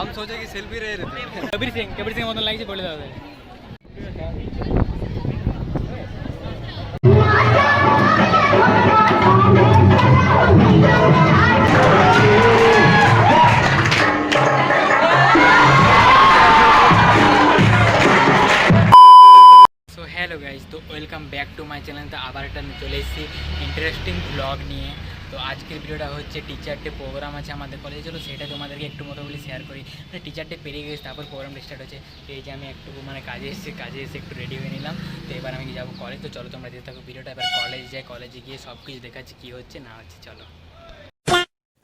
हम सोचे कि सेल्फी रहे रहते কবির সিং কবির সিং মতন লাগছে বলে দাও সো হ্যালো গাইজ তো welcome back to my channel তো আবার একটা আমি চলে এসেছি ইন্টারেস্টিং ব্লগ নিয়ে তো আজকের ভিডিওটা হচ্ছে টিচার ডে প্রোগ্রাম আছে আমাদের কলেজে চলো সেটা তোমাদেরকে একটু মতো বলে শেয়ার করি। মানে টিচার ডে পেরিয়ে গেছে, তারপর প্রোগ্রামটা স্টার্ট হচ্ছে। তো এই যে আমি একটু মানে কাজে এসে কাজে এসে একটু রেডি হয়ে নিলাম। তো এবার আমি যাব কলেজ তো চলো তোমরা যেতে থাকো, ভিডিওটা এবার কলেজ যাই কলেজে গিয়ে সব কিছু দেখাচ্ছি কী হচ্ছে, না হচ্ছে, চলো।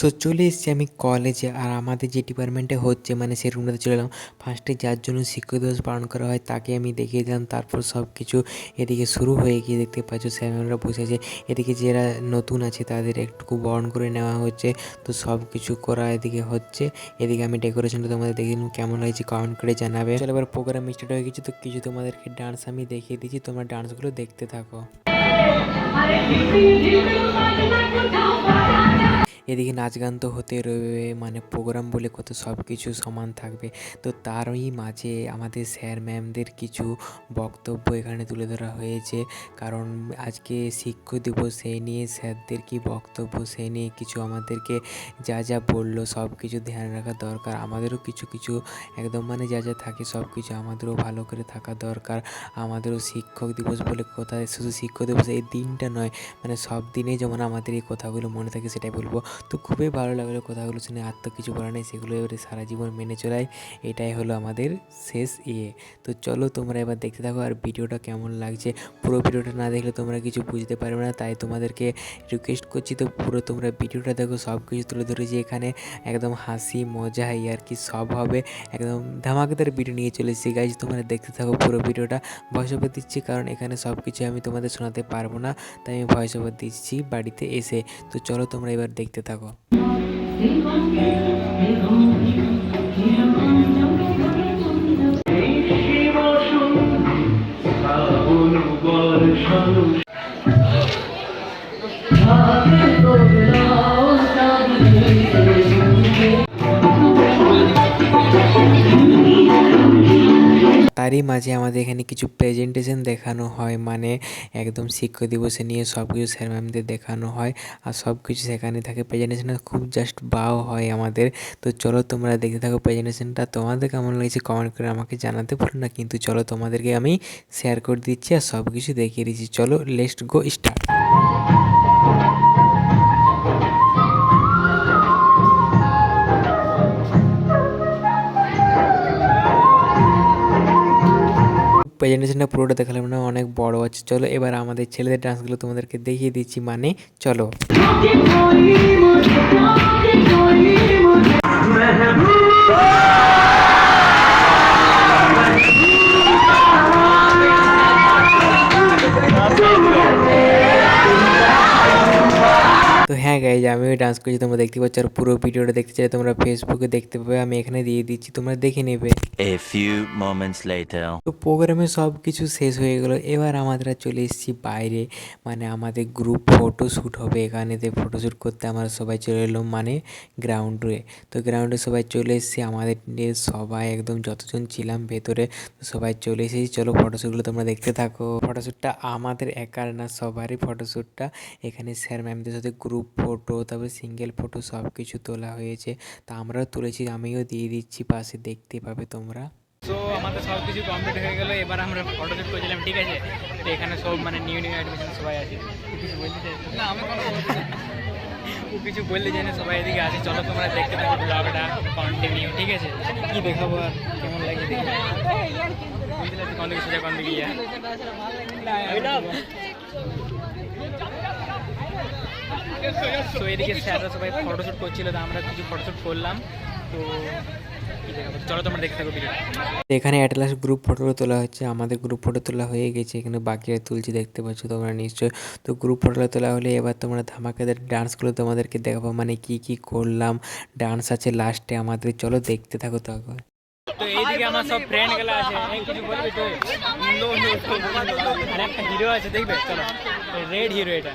সো চলে এসেছি আমি কলেজে আর আমাদের যে ডিপার্টমেন্টে হচ্ছে মানে সেই রুমটাতে চলে এলাম। ফার্স্টে যার জন্য শিক্ষক দিবস পালন করা হয়, তাকে আমি দেখিয়ে দিলাম। তারপর সব কিছু এদিকে শুরু হয়ে গিয়ে দেখতে পাচ্ছ স্যাররা বসে আছে। এদিকে যারা নতুন আছে, তাদের একটু বরণ করে নেওয়া হচ্ছে। তো সব কিছু করা এদিকে হচ্ছে। এদিকে আমি ডেকোরেশনটা তোমাদের দেখে দিলাম, কেমন লাগছে কমেন্ট করে জানাবে। চলো এবার প্রোগ্রাম স্টার্ট হয়ে গেছে, তো কিছু তোমাদেরকে ডান্স আমি দেখিয়ে দিচ্ছি। তোমরা ডান্সগুলো দেখতে থাকো। এদিকে নাচ গান তো হতে রবে মানে প্রোগ্রাম বলে কত সব কিছু সমান থাকবে। তো তারই মাঝে আমাদের স্যার ম্যামদের কিছু বক্তব্য এখানে তুলে ধরা হয়েছে। কারণ আজকে শিক্ষক দিবস, সেই নিয়ে স্যারদের কি বক্তব্য, সেই নিয়ে কিছু আমাদেরকে যা যা বলল সব কিছু ধ্যান রাখা দরকার। আমাদেরও কিছু কিছু একদম মানে যা যা থাকে সব কিছু আমাদেরও ভালো করে থাকা দরকার। আমাদেরও শিক্ষক দিবস বলে কথা, শুধু শিক্ষক দিবস এই দিনটা নয় মানে সব দিনেই যেমন আমাদের এই কথাগুলো মনে থাকে, সেটাই বলব। তো খুবই ভালো লাগল কথাগুলো শুনে, আর তো কিছু বলার নেই, সেগুলো এবারে সারা জীবন মেনে চলাই, এটাই হলো আমাদের শেষ ইয়ে। তো চলো তোমরা এবার দেখতে থাকো, আর ভিডিওটা কেমন লাগছে? পুরো ভিডিওটা না দেখলে তোমরা কিছু বুঝতে পারবে না, তাই তোমাদেরকে রিকোয়েস্ট করছি, তো পুরো তোমরা ভিডিওটা দেখো সব কিছু তুলে ধরেছি এখানে। একদম হাসি, মজা আর কি সব হবে। একদম ধামাকাদার ভিডিও নিয়ে চলে এসেছি গাইজ তোমরা দেখতে থাকো পুরো ভিডিওটা। ভয়েস ওভার দিচ্ছি, কারণ এখানে সব কিছু আমি তোমাদের শোনাতে পারব না, তাই আমি ভয়েস ওভার দিচ্ছি বাড়িতে এসে। তো চলো তোমরা এবার দেখতে থাকো। তারই মাঝে আমাদের এখানে কিছু প্রেজেন্টেশন দেখানো হয়। মানে একদম শিক্ষক দিবসে নিয়ে সব কিছু স্যার ম্যামদের দেখানো হয় আর সব কিছু সেখানে থাকে। প্রেজেন্টেশনটা খুব জাস্ট বাও হয় আমাদের। তো চলো তোমরা দেখতে থাকো প্রেজেন্টেশনটা তোমাদের কেমন লাগছে কমেন্ট করে আমাকে জানাতে পারো না। কিন্তু চলো তোমাদেরকে আমি শেয়ার করে দিচ্ছি আর সব কিছু দেখিয়ে দিচ্ছি। চলো লেস্ট গো স্টার্ট প্রেজেন্টেশনটা পুরোটা দেখালাম না অনেক বড় আছে। চলো এবার আমাদের ছেলেদের ডান্সগুলো তোমাদেরকে দেখিয়ে দিচ্ছি মানে চলো। তো হ্যাঁ গাইজ আমিও ডান্স করছি তোমরা দেখতে পাচ্ছ আর পুরো ভিডিওটা দেখতে চাই তোমরা ফেসবুকে দেখতে পাবে আমি এখানে দিয়ে দিচ্ছি তোমরা দেখে নেবে। A few moments later. তো প্রোগ্রামে সব কিছু শেষ হয়ে গেলো এবার আমাদের চলে এসেছি বাইরে মানে আমাদের গ্রুপ ফটো শ্যুট হবে এখানেতে ফটোশ্যুট করতে আমরা সবাই চলে এলাম মানে গ্রাউন্ডে তো গ্রাউন্ডে সবাই চলে এসেছি আমাদের সবাই একদম যতজন ছিলাম ভেতরে তো সবাই চলে এসেছি চলো ফটোশ্যুটগুলো তোমরা দেখতে থাকো। ফটোশ্যুটটা আমাদের একার না সবারই ফটোশ্যুটটা এখানে স্যার ম্যামদের সাথে গ্রুপ ফটো তারপরে সিঙ্গেল ফটো সব কিছু তোলা হয়েছে তা আমরাও তুলেছি আমিও দিয়ে দিচ্ছি পাশে দেখতে পাবে তোমরা তো আমাদের সব কিছু কমপ্লিট হয়ে গেলো এবার আমরা ফটোশ্যুট করেছিলাম ঠিক আছে তো এখানে সব মানে নিউ নিউ অ্যাডমিশন সবাই আছে কিছু বলতে চাই না আমি কোনো ও কিছু বললে জানে সবাই এদিকে আছে চলো তোমরা দেখতে থাকো ব্লগটা কন্টিনিউ ঠিক আছে কি দেখাবো আর কেমন লাগে দেখি কোন দিকে সোজা কোন দিকে ইয়া তো এদিকে স্যাররা সবাই ফটোশ্যুট করছিল তো আমরা কিছু ফটোশ্যুট করলাম তো চলো তোমরা দেখতে থাকো ভিডিওটা এখানে অ্যাটলাস গ্রুপ ফটো তোলা হচ্ছে আমাদের গ্রুপ ফটো তোলা হয়ে গেছে এখানে বাকিরা তুলছি দেখতে পাচ্ছ তোমরা নিশ্চয় তো গ্রুপ ফটো তোলা হলে এবার তোমরা ধামাকাদের ডান্সগুলো তোমাদেরকে দেখাবো মানে কি কি করলাম ডান্স আছে লাস্টে আমাদের চলো দেখতে থাকো তখন তো এইদিকে আমার সব ফ্রেন্ডগুলো আছে কিছু বলবি তো নো নো আর একটা হিরো আছে দেখবে চলো রেড হিরো এটা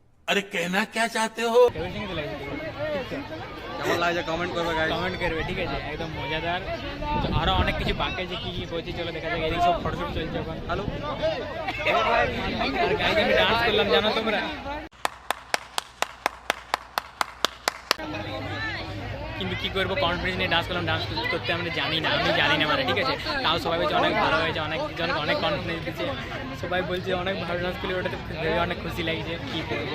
আরে কেনা কে চাতে হো কেমন লাগছে কমেন্ট করবে গাইস কমেন্ট করবে ঠিক আছে একদম মজাদার আরও অনেক কিছু বাকি আছে কি কি করছি চলো দেখা যাক এদিকে সব ফটোশুট চলছে এখন হ্যালো আর গাইস আমি ডান্স করলাম জানো তোমরা কিন্তু কি করবো কনফিডেন্স নিয়ে ডান্স করলাম ডান্স করতে আমরা জানি না আমি জানি না মানে ঠিক আছে তাও সবাই বলছে অনেক ভালো হয়েছে অনেক জনকে অনেক কনফিডেন্স দিচ্ছে সবাই বলছে অনেক ভালো ডান্স করলে ওটাতে ভেবে অনেক খুশি লাগছে কী করবো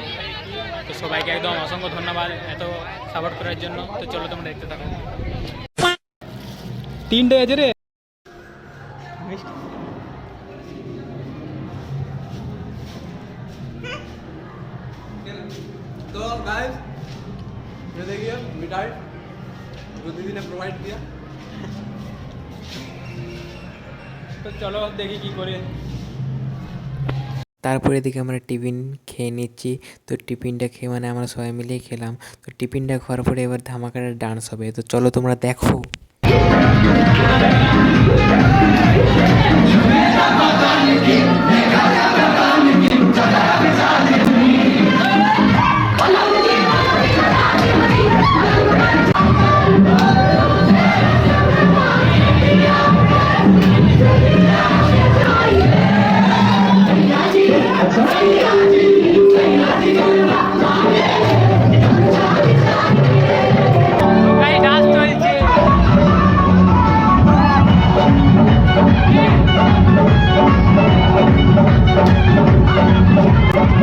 তো সবাইকে একদম অসংখ্য ধন্যবাদ এত সাপোর্ট করার জন্য তো চলো তোমরা দেখতে থাকো তিনটে আছে রে तो गाइस ये देखिए मिठाई প্রতিদিনে প্রোভাইড দিয়া। তো চলো দেখি কি করে। তারপরে এদিকে আমরা টিফিন খেয়ে নিচ্ছি। তো টিফিনটা খেয়ে মানে আমরা সবাই মিলেই খেলাম। তো টিফিনটা খাওয়ার পরে এবার ধামাকাটা ডান্স হবে। তো চলো তোমরা দেখো। সো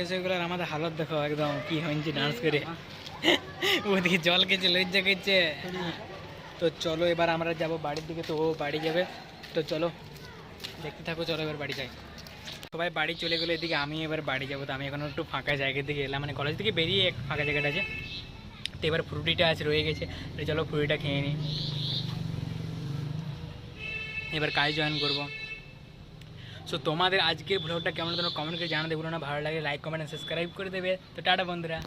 শেষ হয়ে আমাদের হালত দেখো একদম কি হয়েছে ডান্স করে। ওদিকে জল খেয়েছে, লজ্জা খেয়েছে তো চলো এবার আমরা যাব বাড়ির দিকে, তো ও বাড়ি যাবে। তো চলো, দেখতে থাকো, চলো এবার বাড়ি যাই। সবাই বাড়ি চলে গেলে এদিকে, আমি এবার বাড়ি যাব। তো আমি এখন একটু ফাঁকা জায়গার দিকে এলাম মানে কলেজ থেকে বেরিয়ে এক ফাঁকা জায়গাটা আছে। তো এবার ফ্রুটিটা আছে, রয়ে গেছে। চলো ফ্রুটিটা খেয়ে নিই এবার কাজ জয়েন করব। সো তোমাদের আজকের ব্লগটা কেমন তোমরা কমেন্ট করে জানাতে ভুলো না। ভালো লাগে লাইক কমেন্ট সাবস্ক্রাইব করে দেবে। তো টাটা বন্ধুরা।